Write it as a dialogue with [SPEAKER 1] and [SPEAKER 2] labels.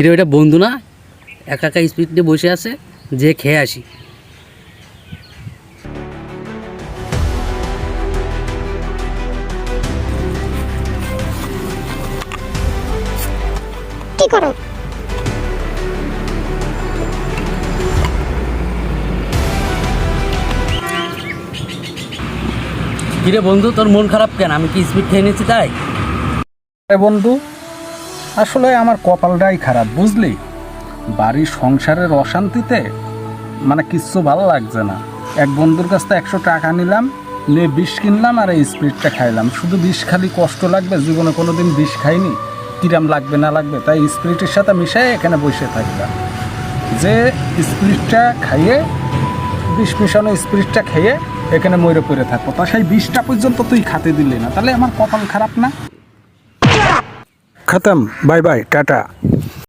[SPEAKER 1] কিরে ওইটা বন্ধু না একা একা স্পিড নিয়ে বসে আছে যে খেয়ে আসি।
[SPEAKER 2] কি করো?
[SPEAKER 1] কিরে বন্ধু তোর মন খারাপ কেন? আমি কি স্পিড খেয়ে নিয়েছি তাই?
[SPEAKER 3] বন্ধু আসলে আমার কপালটাই খারাপ, বুঝলি? বাড়ির সংসারের অশান্তিতে মানে কিচ্ছু ভালো লাগছে না। এক বন্ধুর কাছ থেকে একশো টাকা নিলাম, নিয়ে বিষ কিনলাম আর এই স্পিরিটটা খাইলাম। শুধু বিষ খালি কষ্ট লাগবে, জীবনে কোনো দিন বিষ খাইনি। কিরাম লাগবে, না লাগবে, তাই স্পিরিটের সাথে মিশাই এখানে বসে থাকলাম। যে স্পিরিটটা খাইয়ে, বিষ মিশানো স্পিরিটটা খেয়ে এখানে মরে পড়ে থাকব। তা সেই বিষটা পর্যন্ত তুই খাতে দিলি না। তাহলে আমার কপাল খারাপ না? ख़त्म बाय बाय टाटा।